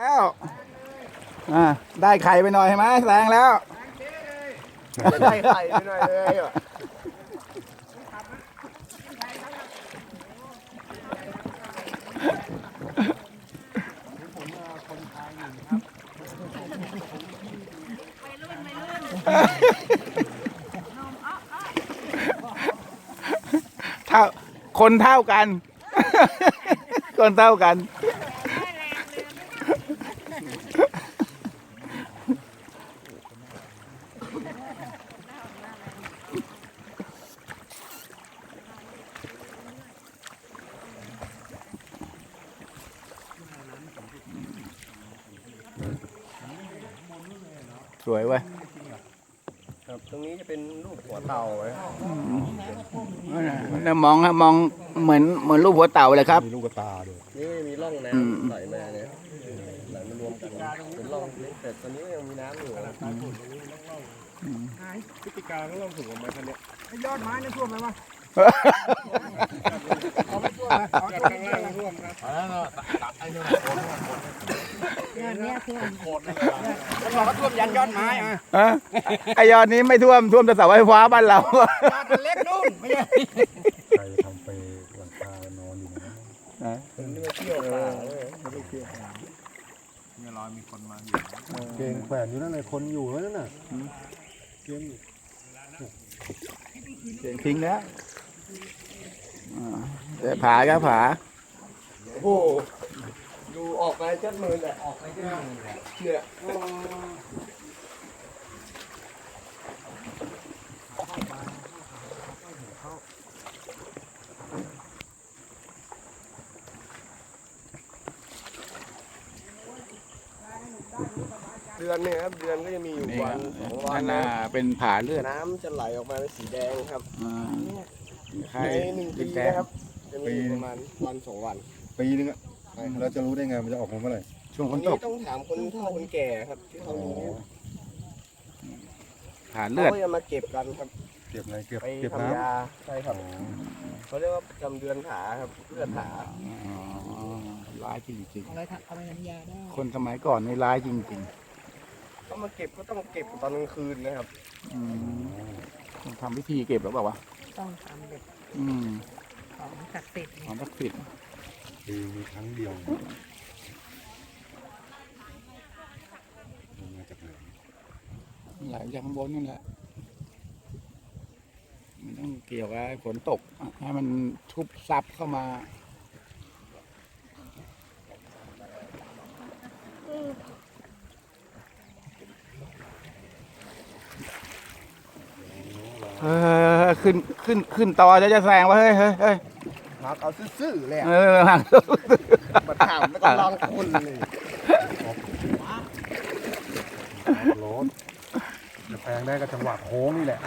แล้วอ่าได้ไข่ไปหน่อยใช่ไหมแรงแล้วได้ไข่ไปหน่อยเลยอะเท่าคนเท่ากัน คนเท่ากัน สวยเว้ย ครับตรงนี้จะเป็นรูปหัว เต่าไว้แล้วมองฮะมองเหมือนเหมือนรูปหัวเต่าเลยครับมีลูกกระตาด้วยนี่มีร่องน้อืมำไหลมาเนี่ยไหลมารวมกันเป็นร่องเล็กแต่ตอนนี้ก็ยังมีน้ำอยู่พฤติการก็ต้องถึงกับไม้คันเนี้ยยอดไม้นี่ท่วมไหมวะ จากข้างล่างร่วมครับงานนี้ยท่วมมันบอกว่าท่วมยันยอดไม้อะฮะไอยอดนี้ไม่ท่วมท่วมแต่เสาไฟฟ้าบ้านเรา ยอดมันเล็กนู่นไม่ใช่ใครทำไปหลังคานอนอยู่นะมันไม่เที่ยวป่าเลยเกงแขวนอยู่นั่นเลยคนอยู่นั่นน่ะเกงทิ้งแล้ว แต่ผาก็ผาโอ้โหดูออกมาจัดมือแต่ออกไปจัดมือเนี่ยเดือนเนี่ยครับเดือนก็จะมีอยู่วันสองวันนนนะน่ะเป็นผาเลือดน้ำจะไหลออกมาเป็นสีแดงครับ อ่า ใครในหนึ่งเป็ปีนแดงนะครับจะมีอยู่ประมาณวันสองวัน ปีนึงอะเราจะรู้ได้ไงมันจะออกมาเมื่อไหร่ช่วงฝวันนตนี้กต้องถามคนเฒ่าคนแก่ครับ ที่เขาอ๋อรู้ผาเลือดเขาก็จะมาเก็บกันครับเก็บอะไรเก็บไปเก็บทำน้ยาใช่ครับำอ๋อเขาเรียกว่าประจำเดือนผาครับเลือดผาอ๋อร้ายจริงอะไรทำเอาไปน้ำยาได้ๆ คนสมัยก่อนนี่ร้ายจริงเขามาเก็บก็ต้องเก็บตอนกลางคืนนะครับ ๆอืมต้องทำพิธีเก็บหรือเปล่าวะต้องทำแบบอืมของศักดิ์สิทธิ์ของศักดิ์สิทธิ์ปีมีครั้งเดียวมันมาจากไหนไหลจากข้างบนนั่นแหละมันต้องเกี่ยวกับฝนตกอะให้มันชุบซับเข้ามา เออ ขึ้นขึ้นขึ้นต่อจะจะแซงวะเฮ้ยเฮ้ยเฮ้ยมาเอาซื่อๆเลยอะเออห่างมาถามแล้วก็ลองคุณเลยรถจะแซงได้ก็จังหวะโค้งนี่แหละ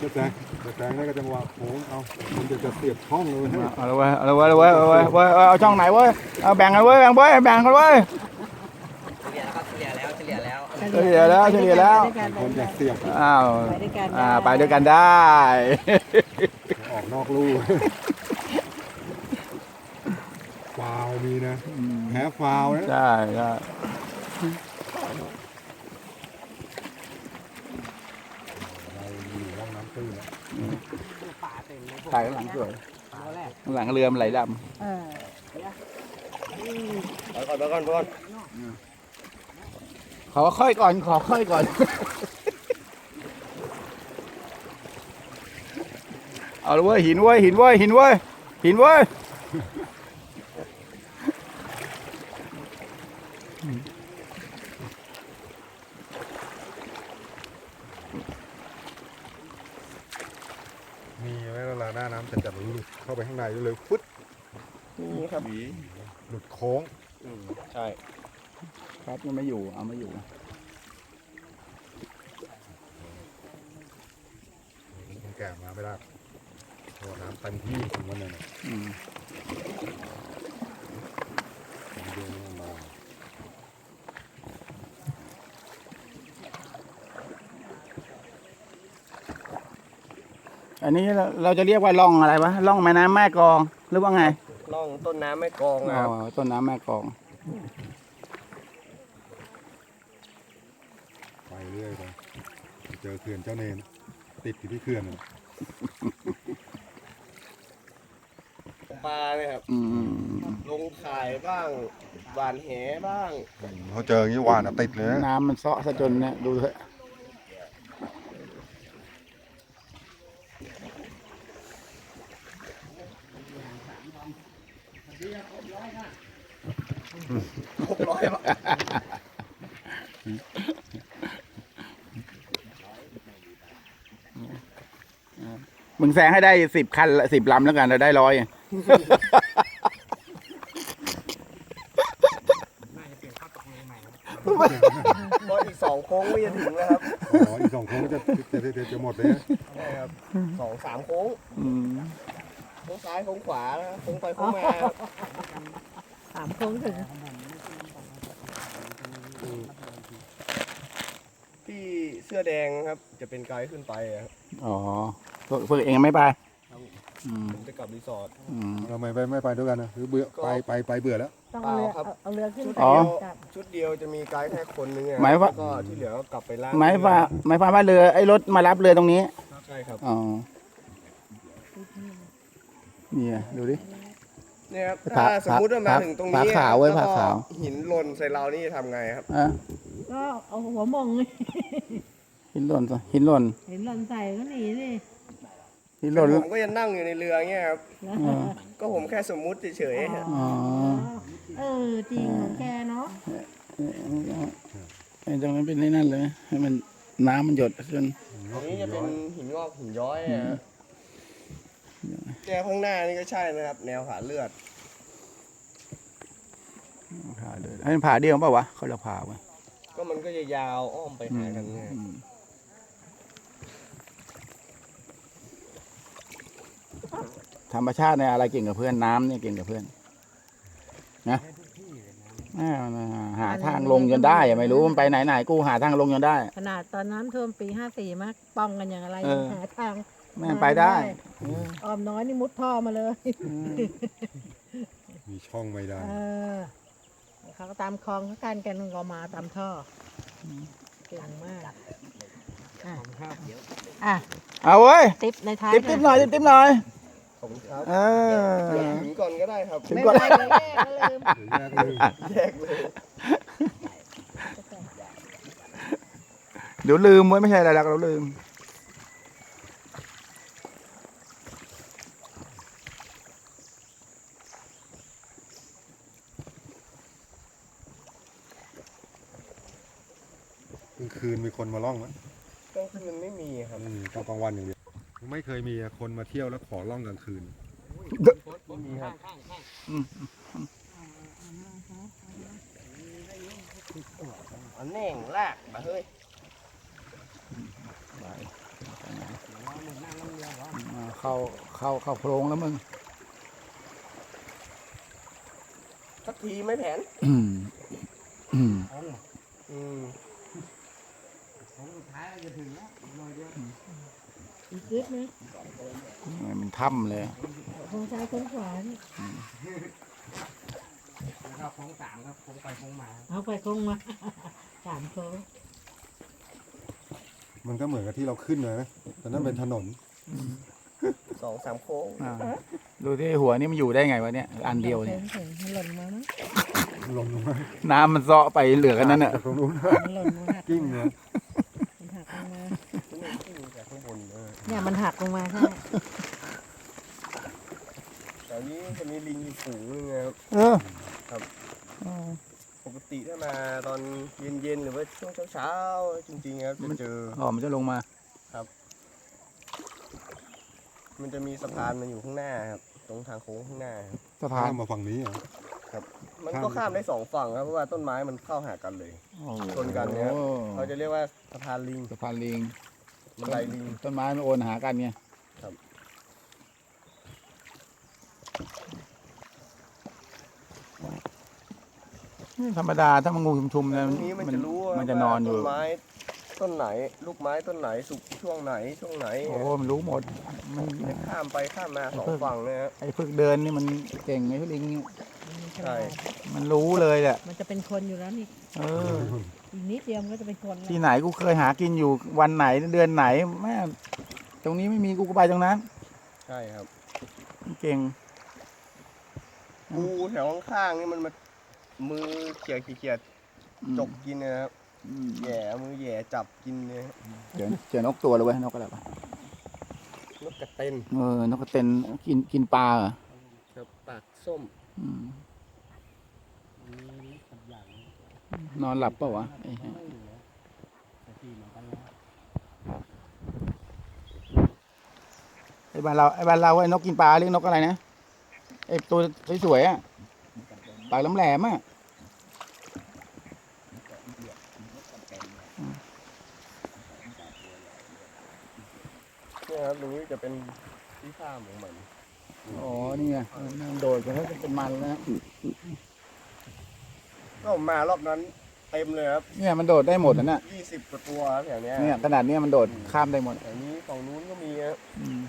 จะแซงจะแซงได้ก็จังหวะโค้งเอามันจะจะเสียบช่องเลยเอาละเว้ยเอาละเว้ยเอาละเว้ยเอาละเว้ยเอาละเว้ยเอาช่องไหนเว้ยเอาแบ่งกันเว้ยแบ่งเว้ยแบ่งกันเว้ย เฉลี่ยแล้วครับเฉลี่ยแล้วเฉลี่ยแล้วเฉลี่ยแล้วเฉลี่ยแล้วไปด้วยกันคนจะเสียบอ้าวไปด้วยกันอ่าไปด้วยกันได้ ออกนอกลู่ฟาวมีนะแพ้ฟาวนะใช่ใช่เราอยู่ร่องน้ำตื้นนะถ่ายข้างหลังสวยข้างหลังเรือมันไหลดเออไปก่อนไปก่อนไปก่อนำ ขอค่อยก่อน ขอค่อยก่อน เอาละเว้ยหินเว้ยหินเว้ยหินเว้ยหินเว้ยมีไว้เวลาหน้าน้ำจะจับหลุดเข้าไปข้างในเลยฟึดนี่ครับหลุดโค้งอืมใช่ ครับยังไม่อยู่ เอาไม่อยู่คนแก่มาไม่ได้เพราะว่าน้ำเต็มที่ของมันเลยนะอืมเดือนนี้มาอันนี้เราเราจะเรียกว่าร่องอะไรวะร่องแม่น้ำแม่กลองหรือว่าไงล่องต้นน้ำไม่กรองอ๋นะครับอต้นน้ำแม่กลอง ไป เรื่อยไปเจอเขื่อนเจ้าเนนติดอยู่ที่เขื่อนน่ะปลาเนี่ยครับ อืมลงข่ายบ้างหวานแหบ้างเขาเจออย่างนี้หวานอะติดเลยนะน้ำมันเซาะซะจนเนี่ยดูเถอะหกร้อยบาท มึงแซงให้ได้สิบคันสิบลำแล้วกันเราได้ร้อยพออีกสองโค้งก็จะถึงแล้วครับอ๋ออีกสองโค้งจะจะจะจะจะหมดเลยนะใช่ครับสองสามโค้งอืมโค้งซ้ายโค้งขวานะโค้งไปโค้งมาครับสามโค้งถึงพี่เสื้อแดงครับจะเป็นไกด์ขึ้นไปอะครับอ๋อ พวกพวกเองไม่ไปอืมผมจะกลับรีสอร์ท อืม เราไม่ไปไม่ไปด้วยกันนะคือเบื่อไปไปไปเบื่อแล้ว ต้องเอาเรือเปล่าครับ เอาเอาเรือขึ้นไปอ๋อกลับชุดเดียวจะมีไกด์แค่คนนึงอะหมายว่า แล้วก็ที่เหลือก็กลับไปล่างหมายว่าหมายความว่าเรือไอ้รถมารับเรือตรงนี้ ใช่ครับ อ๋อ เนี่ยดูดิ เนี่ยครับผาถ้าสมมุติว่ามาถึงตรงนี้ผาขาวไว้แล้ก็ผาขาวหินหล่นใส่เรานี่ทำไงครับ อะก็เอาหัวมง หินหล่นซะหินหล่น เห็นหล่นใส่ก็หนีสิ หินหล่นผมก็จะนั่งอยู่ในเรือเงี้ยครับอ่าก็ผมแค่สมมุติเฉยๆฮะอ๋อเออจริงของแกเนาะไอ้ตรงนั้นเป็นไอ้นั่นเลยให้มันน้ำมันหยดจนอันนี้จะเป็นหินงอกหินย้อยอะฮะแนวข้างหน้านี่ก็ใช่นะครับ แนวผาเลือดผ่าเลยให้มันผ่าเดียวเปล่าวะเขาเราผ่าไว้ก็มันก็จะยาวอ้อมไปหากันไง อืม ธรรมชาติเนี่ยอะไรเก่งกับเพื่อนน้ำเนี่ยเก่งกับเพื่อน นะอ่าหาทางลงจนได้อะไม่รู้มันไปไหนไหนๆกูหาทางลงจนได้ ขนาดตอนน้ำท่วมปีห้าสี่มากป้องกันอย่างไรเออ หาทางแม่งไปได้ออมน้อยนี่มุดท่อมาเลยมีช่องไม่ได้ เออเขาก็ตามคลองเขากันกันก็มาตามท่ออเก่งมากอะอะเอาเว้ยติ๊บในท้ายติ๊บติ๊บหน่อยติ๊บติ๊บหน่อยข อบคุณครับเออเดี๋ยวถึงก่อนก็ได้ครับถึงไม่ก่อนเป็นไรเดี๋ยวแยกก็ลืมเดี๋ยวแยกเลยแยกเลย เดี๋ยวลืมไว้ไม่ใช่อะไรหรอกเราลืม กลางคืนมีคนมาล่องไหมกลางคืนไม่มีครับไม่มีต้องกลางวันอย่างเดียว ไม่เคยมีอะคนมาเที่ยวแล้วขอล่องกลางคืนไม่มีครับอันแหน่งลากมาเฮ้ยเข้าเข้าเข้าโพรงแล้วมึงสักทีไม่แผนอืมอืม อืมอีกนิดนึงมันถ้ำเลยโค้งซ้ายโค้งขวานี่นะครับโค้งสามครับโค้งไปโค้งมาเอาไปโค้งมาสามโค้งมันก็เหมือนกับที่เราขึ้นเลยนะแต่นั่นเป็นถนนสองสามโค้งอ่าดูที่หัวนี่มันอยู่ได้ไงวะเนี่ยอันเดียวเนี่ยถึงมันหล่นมามั้งลงลงมาน้ำมันเซาะไปเหลือกันนั้นน่ะจากตรงนู้นมันหล่นมาหักกิ้งเลย มันหักลงมา นี่ขึ้นจากข้างบน เออเนี่ยมันหักลงมาใช่แถวนี้จะมีลิงอยู่ฝูงนึงครับ เออครับปกติถ้ามาตอนเย็นๆหรือว่าช่วงเช้าๆจริงๆครับจะเจอ อ๋อมันจะลงมามันจะมีสะพานมันอยู่ข้างหน้าครับ ตรงทางโค้งข้างหน้าครับสะพานข้ามมาฝั่งนี้เหรอ มันก็ข้ามได้สองฝั่งครับเพราะว่าต้นไม้มันเข้าหากันเลย ชนกันเนี่ย โอ้เขาจะเรียกว่าสะพานลิง สะพานลิง บันไดลิง ต้นไม้มันโอนหากันไงครับธรรมดาถ้ามันงูชุมๆตเนี่ยรงนี้มันจะรู้ว่ามันจะนอนอยู่ ต้นไม้ต้นไหน ลูกไม้ต้นไหนสุกช่วงไหนช่วงไหนโอ้มันรู้หมด มันข้ามไปข้ามมาสองฝั่งเลยครับไอ้ฝึกเดินนี่มันเก่งไอ้พวกลิงนี่ใช่มันรู้เลยแหละมันจะเป็นคนอยู่แล้วนี่ เออ อีกนิดเดียวมันก็จะเป็นคนแล้วที่ไหนกูเคยหากินอยู่วันไหนเดือนไหนแม่ตรงนี้ไม่มีกูก็ไปตรงนั้น ใช่ครับเก่งงูแถวข้างๆนี่มันมามือเขี่ยเขี่ยอืม จกกินนะครับอืมแหย่มือแหย่จับกินเนี่ยเจอเจอนกตัวเลยเว้ยนกอะไรปะนกกระเต็นเออนกกระเต็นกินกินปลาเหรอครับปากส้มอืม นอนหลับเปล่าวะไอ้เหี้ยไอ้บ้านเราไอ้บ้านเราไอ้นกกินปลาเรียกนกอะไรนะไอ้ตัวสวยๆอะปากแหลมๆอะเนี่ยครับตรงนี้จะเป็นที่ข้ามของมันอ๋อ นี่ไงมันโดดไปแล้วจะเป็นมันแล้วนะ ก็ผมมารอบนั้นเต็มเลยครับเนี่ยมันโดดได้หมดนะเนี่ยยี่สิบกว่าตัวครับแถวเนี้ยเนี่ยขนาดเนี้ยมันโดดข้ามได้หมดแถวนี้ฝั่งนู้นก็มีครับอืม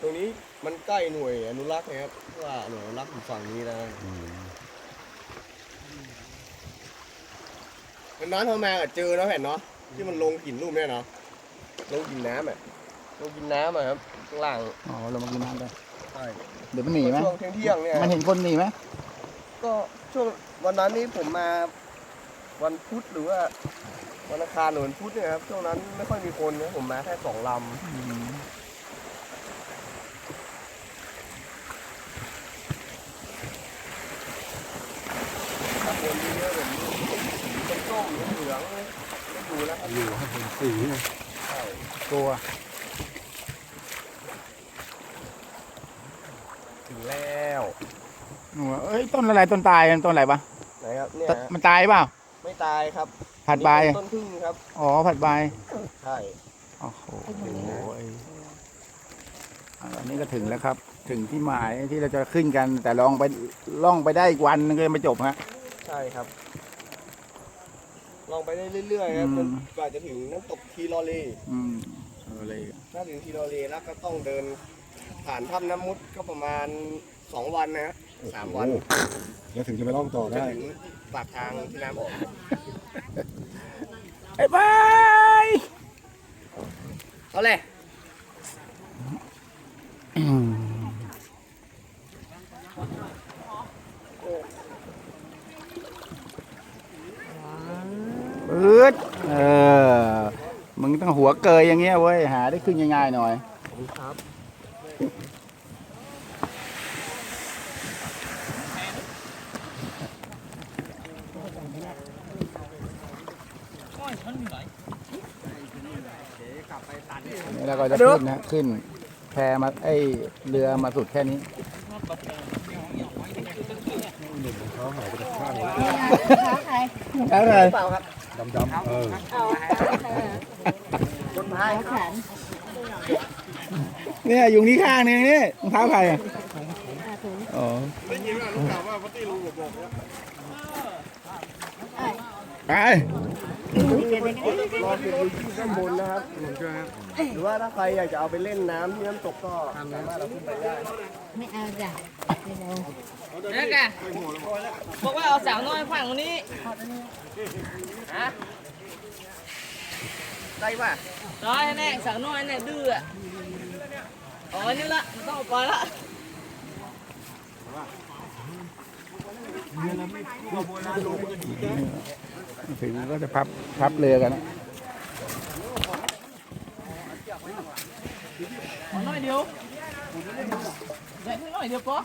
ตรงนี้มันใกล้หน่วยอนุรักษ์นะครับเพราะว่าหน่วยอนุรักษ์อยู่ฝั่งนี้นะวันนั้นเขามาก็เจอแล้วเห็นเนาะที่มันลงหินรูปเนี่ยเนาะลงกินน้ำอะลงกินน้ำอะครับข้างล่างอ๋อเรามากินน้ำกันใช่เดี๋ยวมันหนีไหมช่วงเที่ยงๆเนี่ยมันเห็นคนหนีไหม ก็ช่วงวันนั้นนี่ผมมาวันพุธหรือว่าวันอังคารหรือวันพุธเนี่ยครับช่วงนั้นไม่ค่อยมีคนนะผมมาแค่สองลอืมำถ้าคนเยอะๆแบบนี้สีส้มๆเหลืองๆไม่ดูแล้วครับอยู่ให้เป็นสีไงใช่กลัว ถึงแล้ว หนูว่า เอ้ยต้นอะไรต้นตายมันต้นอะไรปะไหนครับเนี่ยต้นมันตายเปล่าไม่ตายครับผัดใบนี่เป็นต้นพึ่งครับอ๋อผัดใบใช่โอ้โหอันนี้ก็ถึงแล้วครับ ถึงที่หมายที่เราจะขึ้นกัน แต่ลองไปล่องไปได้อีกวันนึงก็ยังไม่จบฮะใช่ครับ ลองไปได้เรื่อยๆครับอืมจนกว่าจะถึงน้ำตกทีลอรีอืมเอาเลยถ้าถึงทีลอรีแล้วก็ต้องเดินผ่านถ้ำน้ำมุดก็ประมาณสองวันนะฮะ สามวันแล้วถึงจะไปล่องต่อจะได้ ถึงปากทางที่น้ำออกไอ้บายเอาเลยปืดเออ มึงต้องหัวเกยอย่างเงี้ยเว้ย หาได้ขึ้นง่ายๆหน่อย ขอบคุณครับ นี่เราก็จะขึ้นนะขึ้นแพมาไอยเรือมาสุดแค่นี้เขาหายไปจากข้างเลยอะไรเปล่าครับดำๆเออคนพายครับเนี่ยอยู่นี่ข้างนึงนี่รองเท้าใครอะอ๋อได้ยินว่าลูกสาวว่าพัตตี้ลุงบอกแล้วไป รอเก็บดูที่ด้านบนนะครับ หรือว่าถ้าใครอยากจะเอาไปเล่นน้ำที่น้ำตกก็สามารถเอาขึ้นไปได้ไม่เอาจ้ะไม่เอานั่นไงบอกว่าเอาสาวน้อยฝั่งนี้ได้ป่ะน้อยแน่สาวน้อยแน่ดื้ออะอาไว้นี่ละไม่ต้องเอาไปละ ถึงก็จะพับพับเรือกันนะน้อยเดียวน้อยเดียวปะ